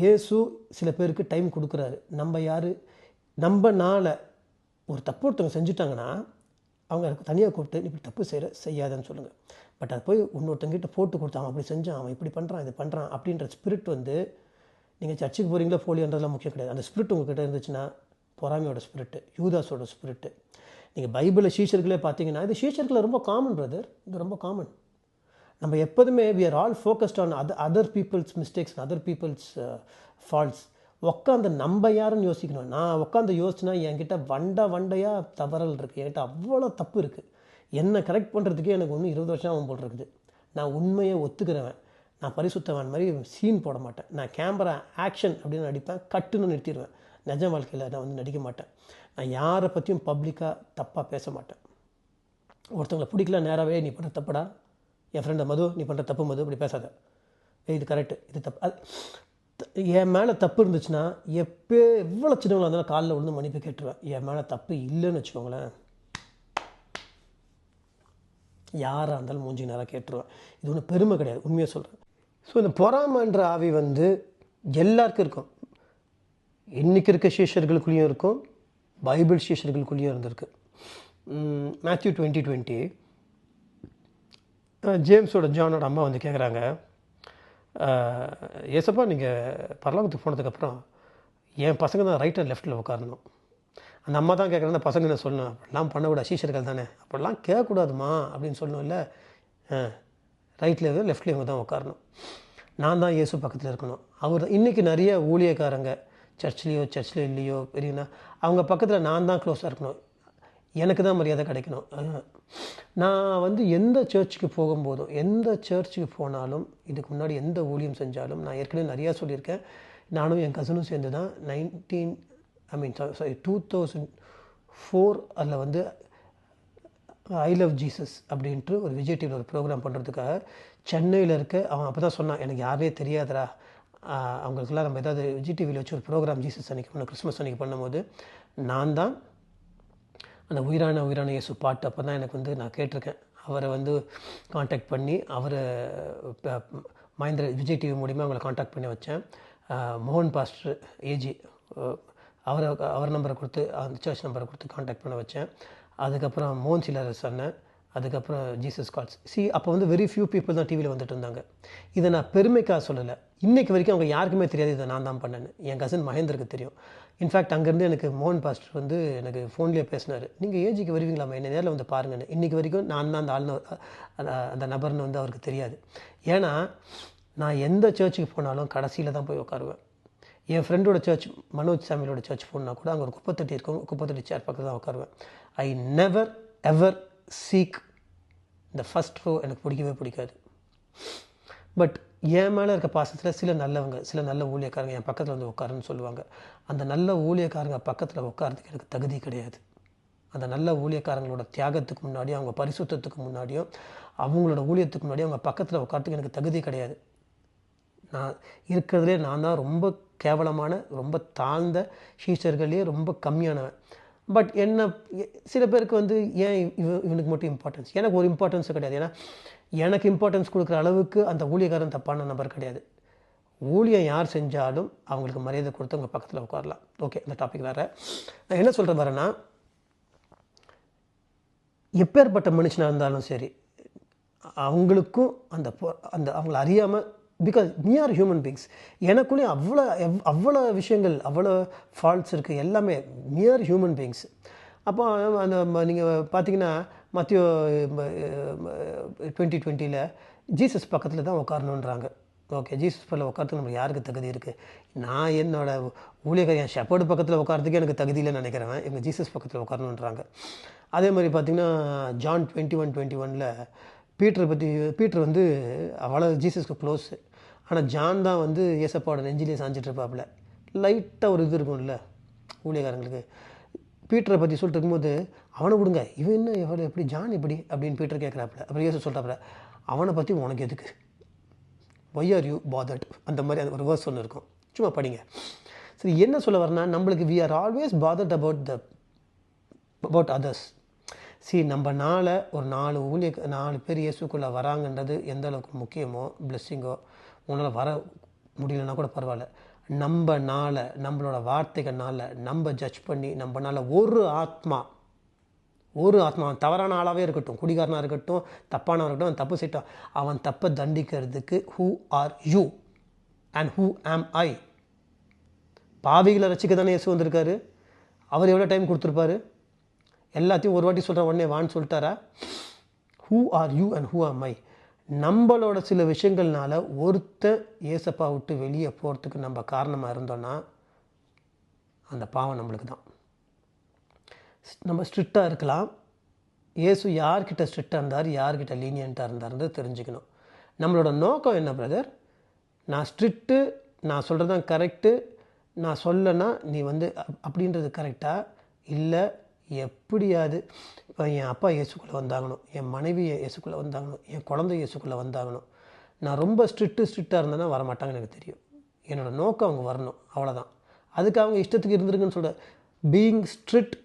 இயேசு சில பேருக்கு டைம் கொடுக்குறாரு. நம்ம யார்? நம்ம நாளை ஒரு தப்பு ஒருத்தவங்க செஞ்சுட்டாங்கன்னா அவங்க எனக்கு தனியாக கூப்பிட்டு நீ இப்படி தப்பு செய்கிற செய்யாதன்னு சொல்லுங்கள் பட் அது போய் இன்னொருத்தங்கிட்ட போட்டு கொடுத்தான் அவன் அப்படி செஞ்சான் அவன் இப்படி பண்ணுறான் இது பண்ணுறான் அப்படின்ற ஸ்பிரிட் வந்து நீங்கள் சர்ச்சுக்கு போகிறீங்களா போலியோன்றதெல்லாம் முக்கியம் கிடையாது. அந்த ஸ்பிரிட் உங்ககிட்ட இருந்துச்சுன்னா பொறாமையோட ஸ்பிரிட்டு யூதாஸோட ஸ்பிரிட்டு நீங்கள் பைபிளில் சீஷர்களே பார்த்தீங்கன்னா இது சீஷர்களில் ரொம்ப காமன் பிரதர் இது ரொம்ப காமன் நம்ம எப்போதுமே we are all focused on other other peoples mistakes other peoples faults உட்காந்து நம்ம யாருன்னு யோசிக்கணும். நான் உட்காந்து யோசிச்சுனா என்கிட்ட வண்டை வண்டையாக தவறல் இருக்குது என்கிட்ட அவ்வளோ தப்பு இருக்குது என்னை கரெக்ட் பண்ணுறதுக்கே எனக்கு ஒன்றும் இருபது வருஷம் ஆகும் போல் இருக்குது. நான் உண்மையை ஒத்துக்கிறவன். நான் பரிசுத்தவன் மாதிரி சீன் போட மாட்டேன். நான் கேமரா ஆக்ஷன் அப்படின்னு நடிப்பேன். கட்டுன்னு நிறுத்திடுவேன். நிஜ வாழ்க்கையில் நான் வந்து நடிக்க மாட்டேன். நான் யாரை பற்றியும் பப்ளிக்காக தப்பாக பேச மாட்டேன். ஒருத்தவங்களை பிடிக்கல நேராகவே நீ பண்ணுற தப்புடா? என் ஃப்ரெண்டை மது நீ பண்ணுற தப்பு மது இப்படி பேசாத. இது கரெக்டு இது தப்பு. அது த- என் மேலே தப்பு இருந்துச்சுன்னா எப்போ எவ்வளோ சின்னவங்களா இருந்தாலும் காலில் விழுந்து மன்னிப்பு கேட்டுருவேன். என் மேலே தப்பு இல்லைன்னு வச்சுக்கோங்களேன். யாராக இருந்தாலும் மூஞ்சி நேராக கேட்டுருவேன். இது ஒன்றும் பெருமை கிடையாது உண்மையாக சொல்கிறேன் ஸோ இந்த பொறாமன்ற ஆவி வந்து எல்லாருக்கும் இருக்கும். இன்றைக்கி இருக்க சீஷர்களுக்குள்ளேயும் இருக்கும் பைபிள் சீஷர்களுக்குள்ளேயும் இருந்திருக்கு. மேத்யூ டுவெண்ட்டி டுவெண்ட்டி ஜேம்ஸோட ஜானோட அம்மா வந்து கேட்குறாங்க ஏசப்பா நீங்கள் பரலோகத்துக்கு போனதுக்கப்புறம் என் பசங்க தான் ரைட் அண்ட் லெஃப்ட்டில் உட்காரணும். அந்த அம்மா தான் கேட்குறாங்க அந்த பசங்க என்ன சொல்லணும்? அப்படிலாம் பண்ணக்கூடாது சீஷர்கள் தானே? அப்படிலாம் கேட்கக்கூடாதுமா அப்படின்னு சொல்லணும்ல ரைட்டில் இருந்து லெஃப்ட்லேயும் இவங்க தான் உட்காரணும். நான் தான் இயேசு பக்கத்தில் இருக்கணும். அவர் இன்றைக்கி நிறைய ஊழியக்காரங்க சர்ச்லேயோ சர்ச்சில் இல்லையோ பெரியனா அவங்க பக்கத்தில் நான் தான் க்ளோஸாக இருக்கணும். எனக்கு தான் மரியாதை கிடைக்கணும். நான் வந்து எந்த சர்ச்சுக்கு போகும்போதும் எந்த சர்ச்சுக்கு போனாலும் இதுக்கு முன்னாடி எந்த ஊழியம் செஞ்சாலும் நான் ஏற்கனவே நிறையா சொல்லியிருக்கேன். நானும் என் கசனும் சேர்ந்து தான் nineteen I mean sorry two thousand four அதில் வந்து ஐ லவ் ஜீசஸ் அப்படின்ட்டு ஒரு விஜய் டிவியில் ஒரு ப்ரோக்ராம் பண்ணுறதுக்காக சென்னையில் இருக்க அவன் அப்போ தான் சொன்னான் எனக்கு யாரே தெரியாதரா அவங்களுக்குலாம் நம்ம ஏதாவது விஜய் டிவியில் வச்சு ஒரு ப்ரோக்ராம் ஜீசஸ் அன்றைக்கி பண்ண கிறிஸ்மஸ் அன்றைக்கி பண்ணும்போது நான் தான் அந்த உயிரான உயிரான இயேசு பாட்டு அப்போ தான் எனக்கு வந்து நான் கேட்டிருக்கேன். அவரை வந்து காண்டாக்ட் பண்ணி அவரை மகேந்திர விஜய் டிவி மூலிமா அவங்களை காண்டாக்ட் பண்ணி வச்சேன். மோகன் பாஸ்டர் ஏஜி அவரை அவர் நம்பரை கொடுத்து அந்த சர்ச் நம்பரை கொடுத்து காண்டாக்ட் பண்ண வச்சேன். அதுக்கப்புறம் மோகன் சிலரஸ் அண்ணன் அதுக்கப்புறம் ஜீசஸ் கால்ஸ் சி அப்போ வந்து வெரி ஃபியூ பீப்புள் தான் டிவியில் வந்துட்டு இருந்தாங்க. இதை நான் பெருமைக்காக சொல்லலை. இன்றைக்கு வரைக்கும் அவங்க யாருக்குமே தெரியாது. இதை நான் தான் பண்ணேன்னு. என் கசின் மகேந்தருக்கு தெரியும். இன்ஃபேக்ட் அங்கேருந்து எனக்கு மோகன் பாஸ்டர் வந்து எனக்கு ஃபோன்லேயே பேசினார். நீங்கள் ஏஜிக்கு வருவீங்களா என்ன நேரில் வந்து பாருங்கன்னு. இன்றைக்கி வரைக்கும் நான் தான் அந்த ஆள்னு அந்த- அந்த நபர்னு வந்து அவருக்கு தெரியாது. ஏன்னா நான் எந்த சர்ச்சுக்கு போனாலும் கடைசியில் தான் போய் உட்காருவேன். என் ஃப்ரெண்டோட சர்ச் மனோஜ் சாமியோட சர்ச் போனால் கூட அங்கே ஒரு குப்பத்தட்டி இருக்கும். குப்பத்தட்டி சேர் பக்கத்தில் தான் உட்காருவேன். ஐ நெவர் எவர் சீக் இந்த ஃபஸ்ட் ரோ எனக்கு பிடிக்கவே பிடிக்காது. பட் என் மேலே இருக்க பாசத்தில் சில நல்லவங்க சில நல்ல ஊழியக்காரங்க என் பக்கத்தில் வந்து உட்காருன்னு சொல்லுவாங்க. அந்த நல்ல ஊழியக்காரங்க பக்கத்தில் உட்காரத்துக்கு எனக்கு தகுதி கிடையாது. அந்த நல்ல ஊழியக்காரங்களோட தியாகத்துக்கு முன்னாடியும் அவங்க பரிசுத்தத்துக்கு முன்னாடியும் அவங்களோட ஊழியத்துக்கு முன்னாடியும் அவங்க பக்கத்தில் உட்காரத்துக்கு எனக்கு தகுதி கிடையாது. நான் இருக்கிறதுலே நான் தான் ரொம்ப கேவலமான ரொம்ப தாழ்ந்த ஷீஷர்கள்லேயே ரொம்ப கம்மியானவன். பட் என்ன சில பேருக்கு வந்து ஏன் இவ இவனுக்கு மட்டும் இம்பார்ட்டன்ஸ் எனக்கு ஒரு இம்பார்ட்டன்ஸும் கிடையாது. ஏன்னா எனக்கு இம்பார்ட்டன்ஸ் கொடுக்குற அளவுக்கு அந்த ஊழியக்காரன் தப்பான நபர் கிடையாது. ஊழியம் யார் செஞ்சாலும் அவங்களுக்கு மரியாதை கொடுத்து அவங்க பக்கத்தில் உட்காரலாம். ஓகே இந்த டாபிக் வேறு. நான் என்ன சொல்கிறேன் வரேன்னா எப்பேற்பட்ட மனுஷனாக இருந்தாலும் சரி அவங்களுக்கும் அந்த அந்த அவங்கள அறியாமல் because we are human beings எனக்குள்ளேயும் அவ்வளோ எவ்- அவ்வளோ விஷயங்கள் அவ்வளோ ஃபால்ட்ஸ் இருக்குது எல்லாமே we ஆர் ஹியூமன் பீங்ஸ் அப்போ அந்த நீங்கள் பார்த்தீங்கன்னா மத்திய டுவெண்ட்டி டுவெண்ட்டியில் ஜீசஸ் பக்கத்தில் தான் உட்காரணுன்றாங்க ஓகே ஜீசஸ் பக்கத்தில் உட்காரத்துக்கு நம்ம யாருக்கு தகுதி இருக்குது நான் என்னோட ஊழியர் என் ஷெப்பர்டு பக்கத்தில் உட்காரத்துக்கு எனக்கு தகுதி இல்லைன்னு நினைக்கிறேன் இவங்க ஜீசஸ் பக்கத்தில் உட்காரணுன்றாங்க அதே மாதிரி பார்த்திங்கன்னா ஜான் டுவெண்ட்டி ஒன் டுவெண்ட்டி ஒனில் பீட்டரை பற்றி பீட்டர் வந்து அவ்வளோ ஜீசஸ்க்கு க்ளோஸ் ஆனால் ஜான் தான் வந்து ஏசப்பாவோட நெஞ்சிலே சாஞ்சிட்டு இருப்பாப்புல. லைட்டாக ஒரு இது இருக்கும்ல ஊழியக்காரங்களுக்கு. பீட்டரை பற்றி சொல்லிட்டு இருக்கும்போது அவனை கொடுங்க இவன் என்ன எவ்வளோ எப்படி ஜான் இப்படி அப்படின்னு பீட்டர் கேட்குறாப்புல அப்புறம் ஏசு சொல்கிறாப்புல அவனை பற்றி உனக்கு எதுக்கு? ஒய் ஆர் யூ பாதட் அந்த மாதிரி அது ஒரு வேர்ஸ் ஒன்று இருக்கும். சும்மா படிங்க. சரி என்ன சொல்ல வரனா நம்மளுக்கு we are always bothered about the about others C நம்ம நாளை ஒரு நாலு ஊழிய நாலு பேர் இயேசுக்குள்ளே வராங்கன்றது எந்த அளவுக்கு முக்கியமோ பிளெஸ்ஸிங்கோ உன்னால் வர முடியலன்னா கூட பரவாயில்ல. நம்ம நாளை நம்மளோட வார்த்தைகள்னால நம்ம ஜட்ஜ் பண்ணி நம்மனால ஒரு ஆத்மா ஒரு ஆத்மா அவன் தவறான ஆளாகவே இருக்கட்டும் குடிகாரனாக இருக்கட்டும் தப்பானவன் இருக்கட்டும் அவன் தப்பு செய்யட்டான் அவன் தப்பை தண்டிக்கிறதுக்கு who are you and who am I பாவிகளை ரசிக்க தானே இயேசு வந்திருக்காரு? அவர் எவ்வளோ டைம் கொடுத்துருப்பாரு? எல்லாத்தையும் ஒரு வாட்டி சொல்கிற உடனே வான்னு சொல்லிட்டாரா? Who are you and who am I நம்மளோட சில விஷயங்கள்னால ஒருத்தன் ஏசப்பா விட்டு வெளியே போகிறதுக்கு நம்ம காரணமாக இருந்தோன்னா அந்த பாவம் நம்மளுக்கு தான். நம்ம ஸ்ட்ரிக்டாக இருக்கலாம். இயேசு யார்கிட்ட ஸ்ட்ரிக்டாக இருந்தார் யார்கிட்ட லீனியண்ட்டாக இருந்தார்ன்றது தெரிஞ்சுக்கணும். நம்மளோட நோக்கம் என்ன பிரதர் நான் ஸ்ட்ரிக்ட்டு நான் சொல்கிறது தான் கரெக்டு நான் சொல்லனா நீ வந்து அப்- அப்படின்றது கரெக்டாக இல்லை எப்படியாவது இப்போ என் அப்பா இயேசுக்குள்ளே வந்தாகணும். என் மனைவி இயேசுக்குள்ளே வந்தாகணும். என் குழந்தை இயேசுக்குள்ளே வந்தாகணும். நான் ரொம்ப ஸ்ட்ரிக்ட்டு ஸ்ட்ரிக்டாக இருந்தேன்னா வரமாட்டாங்கன்னு எனக்கு தெரியும். என்னோடய நோக்கம் அவங்க வரணும். அவ்வளோதான் அதுக்கு அவங்க இஷ்டத்துக்கு இருந்திருக்குன்னு சொல்கிற பீயிங் ஸ்ட்ரிக்ட்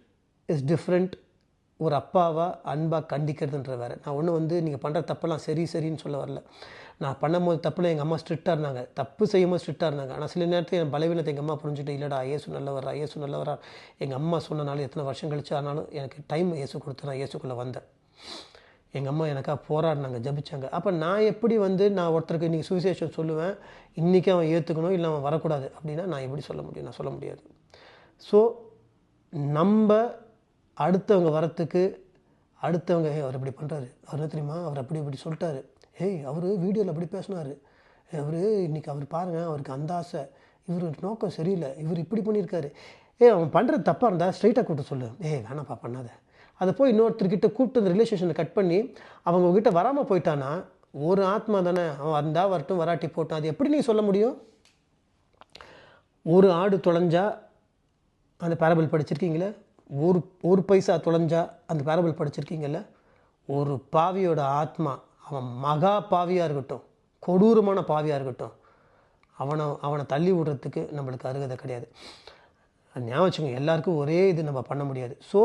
இஸ் டிஃப்ரெண்ட் ஒரு அப்பாவாக அன்பாக கண்டிக்கிறதுன்ற வேறு. நான் ஒன்றும் வந்து நீங்கள் பண்ணுற தப்பெல்லாம் சரி சரின்னு சொல்ல வரல. நான் பண்ணும்போது தப்புல எங்கள் அம்மா ஸ்ட்ரிக்டாக இருந்தாங்க. தப்பு செய்யும்போது ஸ்ட்ரிக்டாக இருந்தாங்க. ஆனால் சில நேரத்தில் என் பலவீனத்தை எங்கள் அம்மா புரிஞ்சுட்டு இல்லைடா இயேசு நல்லவரா இயேசு நல்லவரா எங்கள் அம்மா சொன்னனால எத்தனை வருஷம் கழிச்சு ஆனாலும் எனக்கு டைம் இயேசு கொடுத்து நான் இயேசுக்குள்ளே வந்தேன். எங்கள் அம்மா எனக்காக போராடினாங்க ஜபிச்சாங்க. அப்போ நான் எப்படி வந்து நான் ஒருத்தருக்கு இன்றைக்கி சுவிசேஷம் சொல்லுவேன் இன்றைக்கி அவன் ஏற்றுக்கணும் இல்லை அவன் வரக்கூடாது அப்படின்னா நான் எப்படி சொல்ல முடியும்? நான் சொல்ல முடியாது. ஸோ நம்ம அடுத்தவங்க வரத்துக்கு அடுத்தவங்க அவர் இப்படி பண்ணுறாரு அவர் என்ன தெரியுமா? அவர் அப்படி இப்படி சொல்லிட்டாரு. ஏய் அவர் வீடியோவில் அப்படி பேசினார். அவர் இன்றைக்கி அவர் பாருங்கள் அவருக்கு அந்த ஆசை. இவர் நோக்கம் சரியில்லை. இவர் இப்படி பண்ணியிருக்காரு. ஏய் அவன் பண்ணுறது தப்பாக இருந்தால் ஸ்ட்ரைட்டாக கூப்பிட்டு சொல்லு. ஏய் வேணாப்பா பண்ணாத. அதை போய் இன்னொருத்தர்கிட்ட கூப்பிட்டு அந்த ரிலேஷனை கட் பண்ணி அவங்க உங்ககிட்ட வராமல் போயிட்டானா ஒரு ஆத்மா தானே. அவன் வந்தால் வரட்டும் வராட்டி போட்டான் அது எப்படி நீ சொல்ல முடியும்? ஒரு ஆடு தொலைஞ்சா அந்த பேரபிள் படிச்சிருக்கீங்களே? ஒரு ஒரு பைசா தொலைஞ்சா அந்த பேரபிள் படிச்சிருக்கீங்களே? ஒரு பாவியோட ஆத்மா அவன் மகா பாவியாக இருக்கட்டும் கொடூரமான பாவியாக இருக்கட்டும் அவனை அவனை தள்ளி விடுறதுக்கு நம்மளுக்கு அருகதை கிடையாது. ஞாபகம் வச்சுக்கோங்க எல்லாருக்கும் ஒரே இது நம்ம பண்ண முடியாது. ஸோ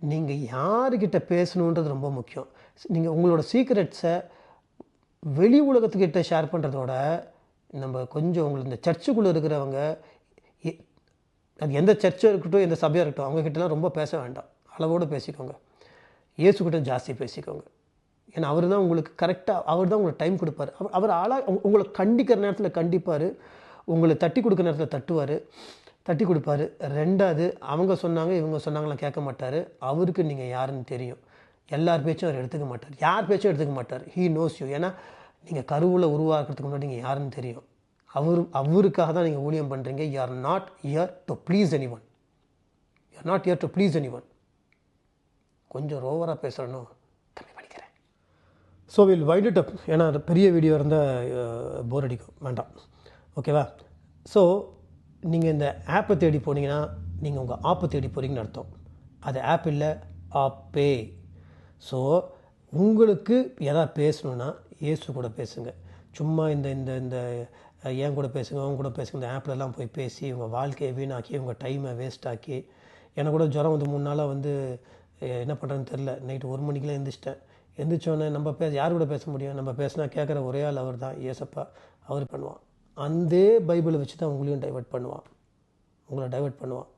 நீங்கள் யாருக்கிட்ட பேசணுன்றது ரொம்ப முக்கியம். நீங்கள் உங்களோட சீக்ரெட்ஸை வெளி உலகத்துக்கிட்ட ஷேர் பண்ணுறதோட நம்ம கொஞ்சம் உங்களுக்கு இந்த சர்ச்சுக்குள்ளே இருக்கிறவங்க எ- அது எந்த சர்ச்சாக இருக்கட்டும் எந்த சபையாக இருக்கட்டும் அவங்கக்கிட்டலாம் ரொம்ப பேச வேண்டாம். அளவோடு பேசிக்கோங்க. இயேசுக்கிட்ட ஜாஸ்தி பேசிக்கோங்க. ஏன்னா அவர் தான் உங்களுக்கு கரெக்டாக அவர் தான் உங்களுக்கு டைம் கொடுப்பார். அவர் அவர் ஆளாக உங்களை கண்டிக்கிற நேரத்தில் கண்டிப்பார். உங்களை தட்டி கொடுக்குற நேரத்தில் தட்டுவார். தட்டி கொடுப்பாரு. ரெண்டாவது அவங்க சொன்னாங்க இவங்க சொன்னாங்களாம் கேட்க மாட்டார். அவருக்கு நீங்கள் யாருன்னு தெரியும். எல்லார் பேச்சும் அவர் எடுத்துக்க மாட்டார். யார் பேச்சும் எடுத்துக்க மாட்டார். ஹீ நோஸ் யூ ஏன்னா நீங்கள் கருவில் உருவாக்குறதுக்கு முன்னாடி நீங்கள் யாருன்னு தெரியும். அவர் அவருக்காக தான் நீங்கள் ஊழியம் பண்ணுறீங்க you are not here to please anyone you are not here to please anyone கொஞ்சம் ரோவராக பேசுகிறனோ so will wind it up ஏன்னா பெரிய வீடியோ இருந்தால் போர் அடிக்கும். வேண்டாம். ஓகேவா ஸோ நீங்கள் இந்த ஆப்பை தேடி போனீங்கன்னா நீங்கள் உங்கள் ஆப்பை தேடி போகிறீங்கன்னு அர்த்தம். அது ஆப் இல்லை ஆப்பே ஸோ உங்களுக்கு எதாவது பேசணுன்னா ஏசு கூட பேசுங்க. சும்மா இந்த இந்த இந்த என் கூட பேசுங்க அவங்க கூட பேசுங்க. இந்த ஆப்லலாம் போய் பேசி உங்கள் வாழ்க்கையை வீணாக்கி உங்கள் டைமை வேஸ்ட் ஆக்கி எனக்கு கூட ஜுரம் வந்து மூணு நாளாக வந்து என்ன பண்ணுறேன்னு தெரில நைட்டு ஒரு மணிக்கெலாம் எழுந்திரிச்சிட்டேன் எந்திரிச்சோன்னே நம்ம பேச யார் கூட பேச முடியும்? நம்ம பேசினா கேட்குற ஒரே ஆள் அவர் தான் ஏசப்பா அவர் பண்ணுவான். அந்த பைபிளை வச்சு தான் உங்களையும் டைவர்ட் பண்ணுவான். உங்களை டைவர்ட் பண்ணுவான்.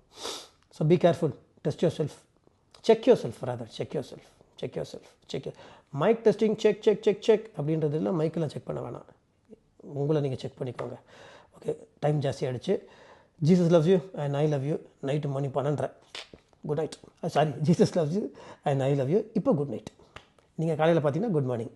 So be careful test yourself check yourself rather check yourself check yourself check mic testing check check check check அப்படின்றதுல மைக்கெல்லாம் செக் பண்ண வேணாம். உங்களை நீங்கள் செக் பண்ணிக்கோங்க. ஓகே டைம் ஜாஸ்தி ஆகிடுச்சு Jesus loves you and I love you night மணி பன்னெண்டரை. Good night sorry Jesus loves you and I love you இப்போ குட் நைட் நீங்கள் காலையில் பார்த்தீங்கன்னா குட் மார்னிங்